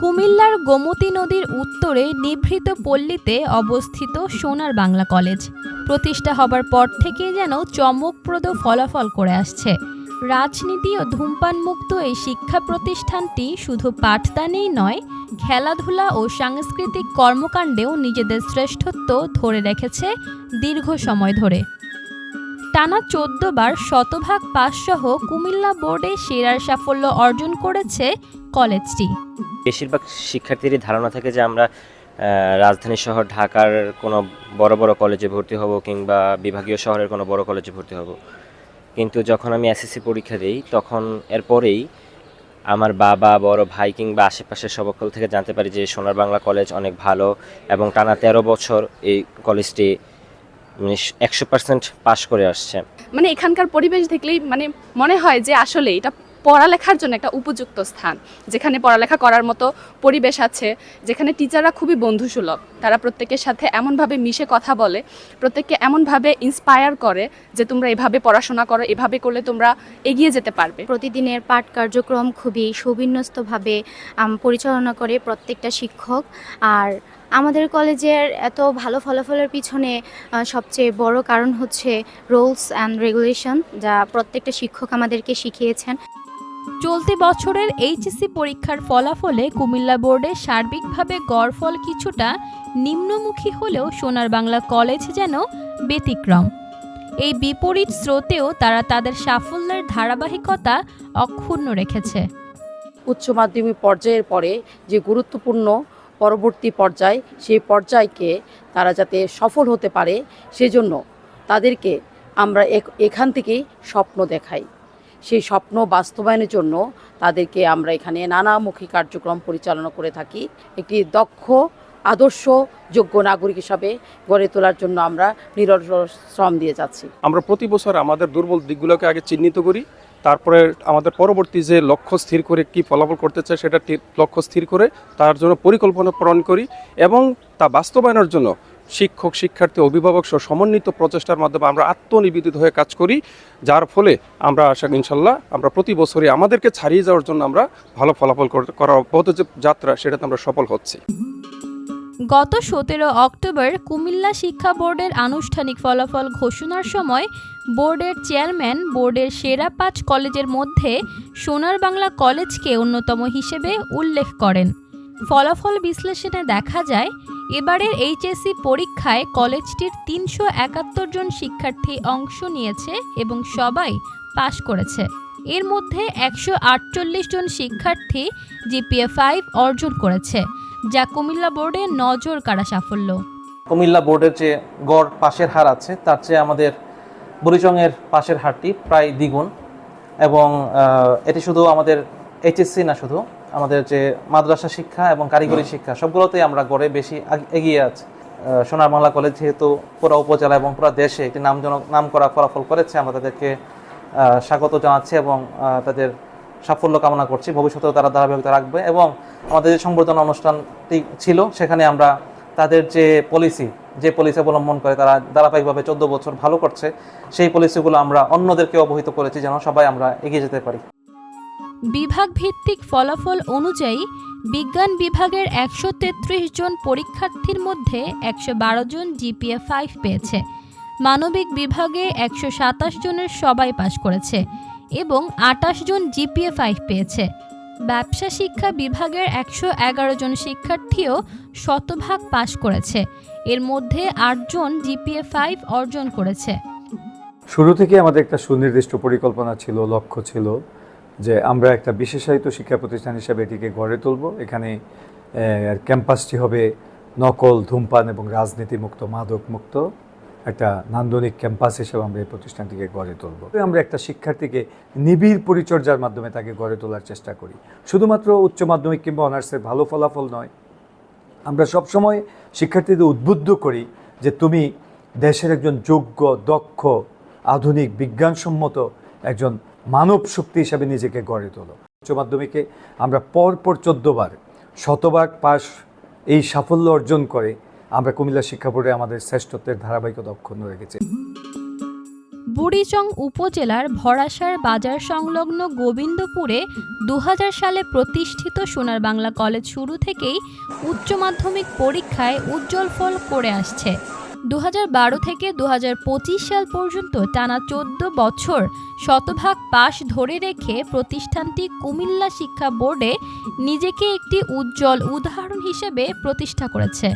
কুমিল্লার গোমতী নদীর উত্তরে নিভৃত পল্লীতে অবস্থিত সোনার বাংলা কলেজ। প্রতিষ্ঠা হবার পর থেকে যেন চমকপ্রদ ফলাফল করে আসছে। রাজনীতি ও ধূমপান মুক্ত এই শিক্ষা প্রতিষ্ঠানটি শুধু পাঠদানেই নয়, খেলাধুলা ও সাংস্কৃতিক কর্মকাণ্ডেও নিজেদের শ্রেষ্ঠত্ব ধরে রেখেছে দীর্ঘ সময় ধরে। টানা চোদ্দ বার শতভাগ পাসসহ কুমিল্লা বোর্ডে সেরার সাফল্য অর্জন করেছে কলেজটি। বেশিরভাগ শিক্ষার্থীরই ধারণা থাকে যে আমরা রাজধানী শহর ঢাকার কোনো বড় বড় কলেজে ভর্তি হব কিংবা বিভাগীয় শহরের কোনো বড় কলেজে ভর্তি হব। কিন্তু যখন আমি এসএসসি পরীক্ষা দিই, তখন এরপরেই আমার বাবা, বড় ভাই কিংবা আশেপাশের সবকল থেকে জানতে পারি যে সোনার বাংলা কলেজ অনেক ভালো এবং টানা তেরো বছর এই কলেজটি একশো পার্সেন্ট পাশ করে আসছে। মানে এখানকার পরিবেশ দেখলেই মানে মনে হয় যে আসলে এটা পড়ালেখার জন্য একটা উপযুক্ত স্থান, যেখানে পড়ালেখা করার মতো পরিবেশ আছে, যেখানে টিচাররা খুবই বন্ধুসুলভ। তারা প্রত্যেকের সাথে এমনভাবে মিশে কথা বলে, প্রত্যেককে এমনভাবে ইন্সপায়ার করে যে তোমরা এভাবে পড়াশোনা করো, এভাবে করলে তোমরা এগিয়ে যেতে পারবে। প্রতিদিনের পাঠ কার্যক্রম খুবই সুবিন্যস্তভাবে পরিচালনা করে প্রত্যেকটা শিক্ষক। আর আমাদের কলেজের এত ভালো ফলাফলের পিছনে সবচেয়ে বড় কারণ হচ্ছে রুলস অ্যান্ড রেগুলেশন, যা প্রত্যেকটা শিক্ষক আমাদেরকে শিখিয়েছেন। চলতি বছরের এইচএসসি পরীক্ষার ফলাফলে কুমিল্লা বোর্ডে সার্বিকভাবে গড়ফল কিছুটা নিম্নমুখী হলেও সোনার বাংলা কলেজ যেন ব্যতিক্রম। এই বিপরীত স্রোতেও তারা তাদের সাফল্যের ধারাবাহিকতা অক্ষুণ্ণ রেখেছে। উচ্চ মাধ্যমিক পর্যায়ের পরে যে গুরুত্বপূর্ণ পরবর্তী পর্যায়, সেই পর্যায়কে তারা যাতে সফল হতে পারে, সেজন্য তাদেরকে আমরা এখান থেকেই স্বপ্ন দেখাই। সেই স্বপ্ন বাস্তবায়নের জন্য তাদেরকে আমরা এখানে নানামুখী কার্যক্রম পরিচালনা করে থাকি। একটি দক্ষ, আদর্শ, যোগ্য নাগরিক হিসাবে গড়ে তোলার জন্য আমরা নিরন্তর শ্রম দিয়ে যাচ্ছি। আমরা প্রতি বছর আমাদের দুর্বল দিকগুলোকে আগে চিহ্নিত করি, তারপরে আমাদের পরবর্তী যে লক্ষ্য স্থির করে কি ফলাফল করতে চাই সেটা লক্ষ্য স্থির করে তার জন্য পরিকল্পনা প্রণয়ন করি এবং তা বাস্তবায়নের জন্য শিক্ষক, শিক্ষার্থী, অভিভাবক সহ সমন্বিত প্রচেষ্টার মাধ্যমে আমরা আত্মনিবেদিত হয়ে কাজ করি, যার ফলে আমরা আশা ইনশাল্লাহ আমরা প্রতি বছরই আমাদেরকে ছাড়িয়ে যাওয়ার জন্য আমরা ভালো ফলাফল কর- পথ যে যাত্রা, সেটাতে আমরা সফল হচ্ছি। গত সতেরো অক্টোবর কুমিল্লা শিক্ষা বোর্ডের আনুষ্ঠানিক ফলাফল ঘোষণার সময় বোর্ডের চেয়ারম্যান বোর্ডের সেরা পাঁচ কলেজের মধ্যে সোনার বাংলা কলেজকে অন্যতম হিসেবে উল্লেখ করেন। ফলাফল বিশ্লেষণে দেখা যায় এবারের এইচএসসি পরীক্ষায় কলেজটির তিনশো একাত্তর জন শিক্ষার্থী অংশ নিয়েছে এবং সবাই পাশ করেছে। এর মধ্যে একশো আটচল্লিশ জন শিক্ষার্থী জিপিএ ফাইভ অর্জন করেছে, যা কুমিল্লা বোর্ডে নজর কাড়া সাফল্য। কুমিল্লা বোর্ডের যে গড় পাশের হার আছে, তার চেয়ে আমাদের বুড়িচংয়ের পাশের হারটি প্রায় দ্বিগুণ এবং এটি শুধু আমাদের এইচএসসি না শুধু আমাদের যে মাদ্রাসা শিক্ষা এবং কারিগরি শিক্ষা সবগুলোতেই আমরা গড়ে বেশি এগিয়ে আছি। সোনার বাংলা কলেজ যেহেতু পুরো উপজেলা এবং পুরো দেশে একটি নামজনক নাম করা ফলাফল করেছে আমরা তাদেরকে স্বাগত জানাচ্ছি এবং তাদের সাফল্য কামনা করছি। ভবিষ্যতেও তারা ধারাবাহিকতা রাখবে এবং আমাদের যে সংবর্ধনা অনুষ্ঠানটি ছিল সেখানে আমরা তাদের যে পলিসি যে পলিসি অবলম্বন করে তারা ধারাবাহিকভাবে চোদ্দ বছর ভালো করছে সেই পলিসিগুলো আমরা অন্যদেরকে অবহিত করেছি যেন সবাই আমরা এগিয়ে যেতে পারি। বিভাগ ভিত্তিক ফলাফল অনুযায়ী বিজ্ঞান বিভাগের একশো তেত্রিশ জন পরীক্ষার্থীর মধ্যে একশো বারো জন জিপিএ ফাইভ পেয়েছে। মানবিক বিভাগে একশো সাতাশ জনের সবাই পাশ করেছে এবং আটাশ জন জিপিএ ফাইভ পেয়েছে। ব্যবসা শিক্ষা বিভাগের একশো এগারো জন শিক্ষার্থীও শতভাগ পাশ করেছে। এর মধ্যে আটজন জিপিএ ফাইভ অর্জন করেছে। শুরু থেকে আমাদের একটা সুনির্দিষ্ট পরিকল্পনা ছিল, লক্ষ্য ছিল। যে আমরা একটা বিশেষায়িত শিক্ষা প্রতিষ্ঠান হিসেবে এটিকে গড়ে তুলব। এখানে ক্যাম্পাসটি হবে নকল, ধূমপান এবং রাজনীতি মুক্ত মাদক মুক্ত একটা নান্দনিক ক্যাম্পাস হিসেবে আমরা এই প্রতিষ্ঠানটিকে গড়ে তুলব। আমরা একটা শিক্ষার্থীকে নিবিড় পরিচর্যার মাধ্যমে তাকে গড়ে তোলার চেষ্টা করি। শুধুমাত্র উচ্চ মাধ্যমিক কিংবা অনার্সের ভালো ফলাফল নয়, আমরা সবসময় শিক্ষার্থীদের উদ্বুদ্ধ করি যে তুমি দেশের একজন যোগ্য, দক্ষ, আধুনিক, বিজ্ঞানসম্মত একজন মানব শক্তি হিসাবে নিজেকে গড়ে তোলো। উচ্চ মাধ্যমিকে আমরা পরপর পর চোদ্দবার শতভাগ পাস এই সাফল্য অর্জন করে আমরা কুমিল্লা শিক্ষা বোর্ডে আমাদের শ্রেষ্ঠত্বের ধারাবাহিকতা অক্ষুণ্ণ রেখেছি। বুড়িচং উপজেলার ভরাসার বাজার সংলগ্ন গোবিন্দপুরে দু হাজার সালে প্রতিষ্ঠিত সোনার বাংলা কলেজ শুরু থেকেই উচ্চ মাধ্যমিক পরীক্ষায় উজ্জ্বল ফল করে আসছে। দু হাজার বারো থেকে দু হাজার পঁচিশ সাল পর্যন্ত টানা চোদ্দ বছর শতভাগ পাশ ধরে রেখে প্রতিষ্ঠানটি কুমিল্লা শিক্ষা বোর্ডে নিজেকে একটি উজ্জ্বল উদাহরণ হিসেবে প্রতিষ্ঠা করেছে।